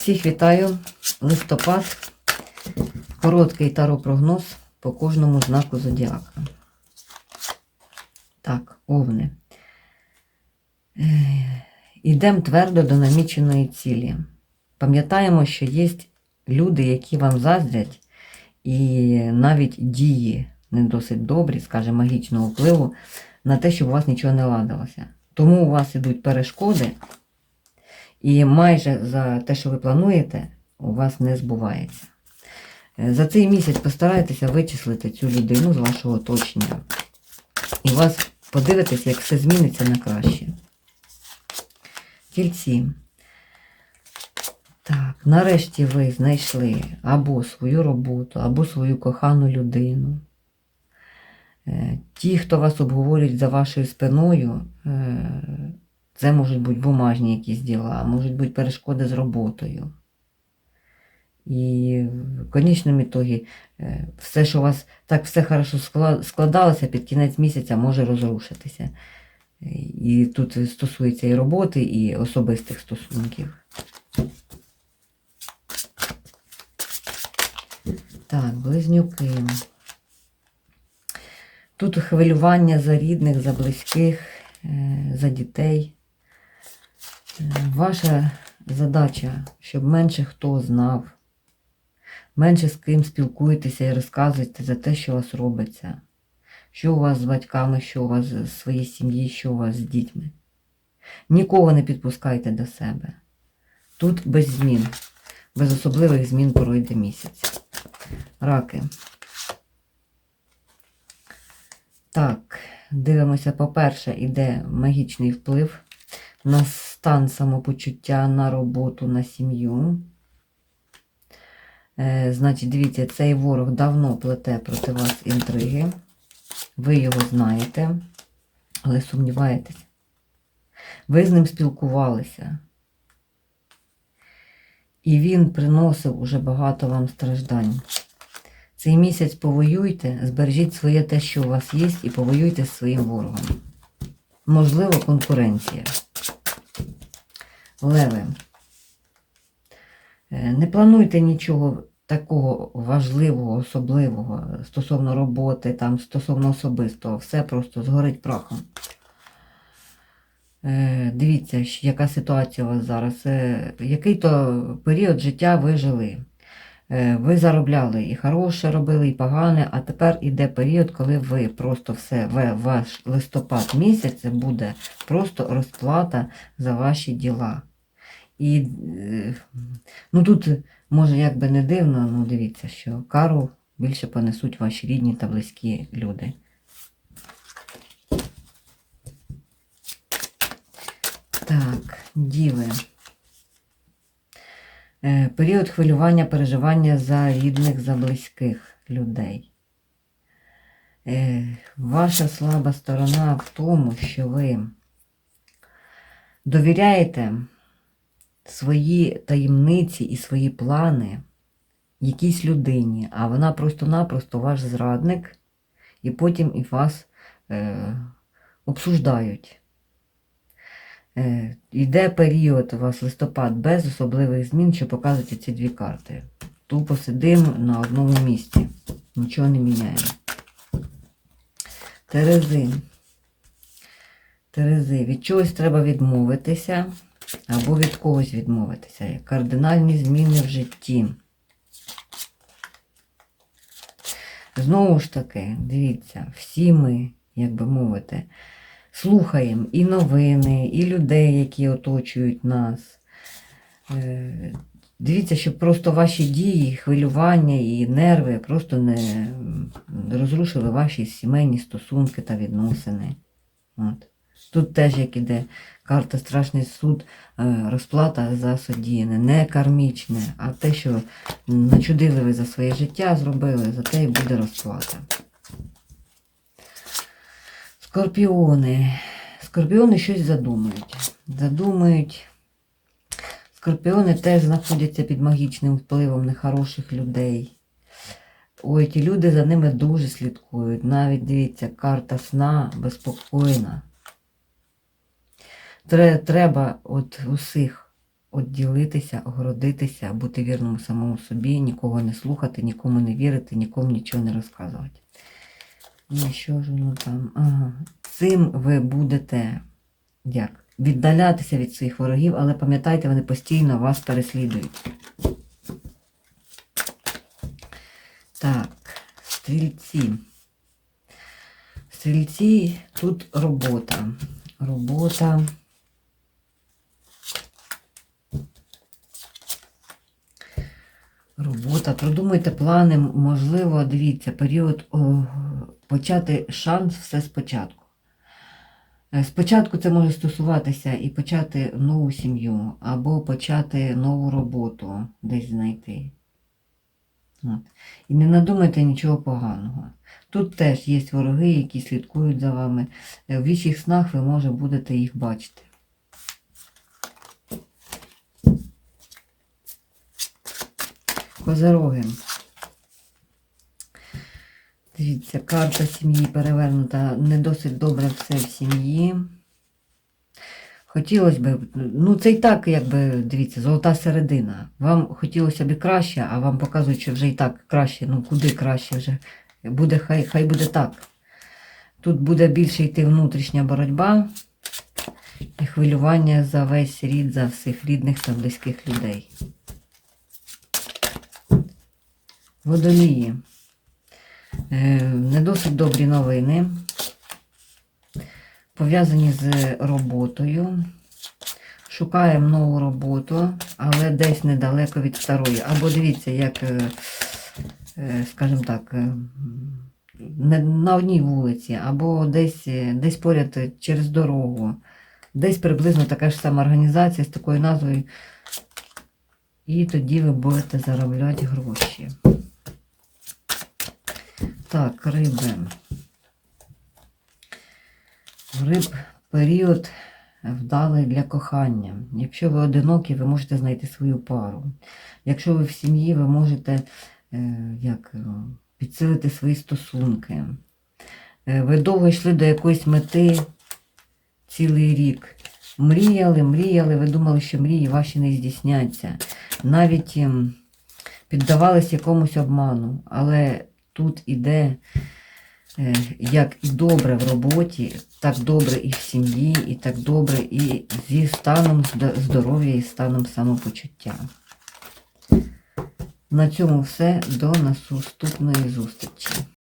Всіх вітаю. Листопад. Короткий таропрогноз по кожному знаку зодіака. Так, овни. Йдемо твердо до наміченої цілі. Пам'ятаємо, що є люди, які вам заздрять, і навіть дії не досить добрі, скажімо, магічного впливу на те, щоб у вас нічого не ладилося. Тому у вас ідуть перешкоди, і майже за те, що ви плануєте, у вас не збувається. Е, За цей місяць постарайтеся вичислити цю людину з вашого оточення. І вас подивитеся, як все зміниться на краще. Тільці. Так, нарешті ви знайшли або свою роботу, або свою кохану людину. Е, Ті, хто вас обговорюють за вашою спиною, е, це можуть бути бумажні якісь діла, можуть бути перешкоди з роботою. І в конечному ітогі е, все, що у вас так все хорошо складалося, під кінець місяця може розрушитися. І тут стосується і роботи, і особистих стосунків. Так, близнюки. Тут хвилювання за рідних, за близьких, е, за дітей. Ваша задача, щоб менше хто знав, менше з ким спілкуєтеся і розказуєте за те, що у вас робиться, що у вас з батьками, що у вас з своєї сім'ї, що у вас з дітьми. Нікого не підпускайте до себе. Тут без змін, без особливих змін пройде місяць. Раки. Так, дивимося, по-перше, іде магічний вплив на стан самопочуття, на роботу, на сім'ю. Е, значить, дивіться, цей ворог давно плете проти вас інтриги. Ви його знаєте, але сумніваєтесь. Ви з ним спілкувалися. І він приносив уже багато вам страждань. Цей місяць повоюйте, збережіть своє те, що у вас є, і повоюйте з своїм ворогом. Можливо, конкуренція. Леви. Е, Не плануйте нічого такого важливого, особливого стосовно роботи, там, стосовно особистого. Все просто згорить прахом. Е, Дивіться, яка ситуація у вас зараз. Е, Який то період життя ви жили. Ви заробляли і хороше робили, і погане, а тепер іде період, коли ви просто все, ваш листопад місяць буде просто розплата за ваші діла. І е, ну тут, може, як би не дивно, ну дивіться, що кару більше понесуть ваші рідні та близькі люди. Так, діви. Е, Період хвилювання, переживання за рідних, за близьких людей. Е, Ваша слаба сторона в тому, що ви довіряєте свої таємниці і свої плани якійсь людині, а вона просто-напросто ваш зрадник, і потім і вас е, обсуждають. Е, Йде період у вас листопад без особливих змін, що показують ці дві карти. Тупо сидимо на одному місці. Нічого не міняємо. Терези. Терези. Від чогось треба відмовитися або від когось відмовитися. Кардинальні зміни в житті. Знову ж таки, дивіться, всі ми, як би мовити, слухаємо і новини, і людей, які оточують нас. Е, Дивіться, щоб просто ваші дії, хвилювання і нерви просто не розрушили ваші сімейні стосунки та відносини. От. Тут теж як іде карта Страшний суд, е, розплата за содіяне, не кармічне, а те, що начудили ви за своє життя зробили, за те і буде розплата. Скорпіони. Скорпіони щось задумають. Задумають. Скорпіони теж знаходяться під магічним впливом нехороших людей. Ой, ті люди за ними дуже слідкують. Навіть дивіться, карта сна безпокійна. Тре- Треба от усіх відділитися, огородитися, бути вірному самому собі, нікого не слухати, нікому не вірити, нікому нічого не розказувати. І що ж воно там? Ага. Цим ви будете як? Віддалятися від своїх ворогів, але пам'ятайте, вони постійно вас переслідують. Так, стрільці. Стрільці тут робота. Робота. Робота. Продумуйте плани, можливо, дивіться, період о, почати шанс все спочатку. Е, Спочатку це може стосуватися і почати нову сім'ю, або почати нову роботу десь знайти. От. І не надумайте нічого поганого. Тут теж є вороги, які слідкують за вами. Е, В вічих снах ви, може, будете їх бачити. Козероги. Дивіться, карта сім'ї перевернута. Не досить добре все в сім'ї. Хотілося б, ну це і так, якби, дивіться, золота середина. Вам хотілося б краще, а вам показують, що вже і так краще, ну куди краще вже. Буде, хай, хай буде так. Тут буде більше йти внутрішня боротьба і хвилювання за весь рід, за всіх рідних та близьких людей. Водолії. Е, Не досить добрі новини. Пов'язані з роботою. Шукаємо нову роботу, але десь недалеко від старої. Або дивіться, як, е, е, скажімо так, на одній вулиці, або десь, десь поряд через дорогу. Десь приблизно така ж сама організація з такою назвою. І тоді ви будете заробляти гроші. Так, риби. Риб період вдалий для кохання. Якщо ви одинокі, ви можете знайти свою пару. Якщо ви в сім'ї, ви можете е, як, е, підсилити свої стосунки. Е, ви довго йшли до якоїсь мети цілий рік. Мріяли, мріяли, ви думали, що мрії ваші не здійсняться. Навіть ем, піддавались якомусь обману. Але тут іде е, як і добре в роботі, так добре і в сім'ї, і так добре і зі станом здоров'я і станом самопочуття. На цьому все. До наступної зустрічі.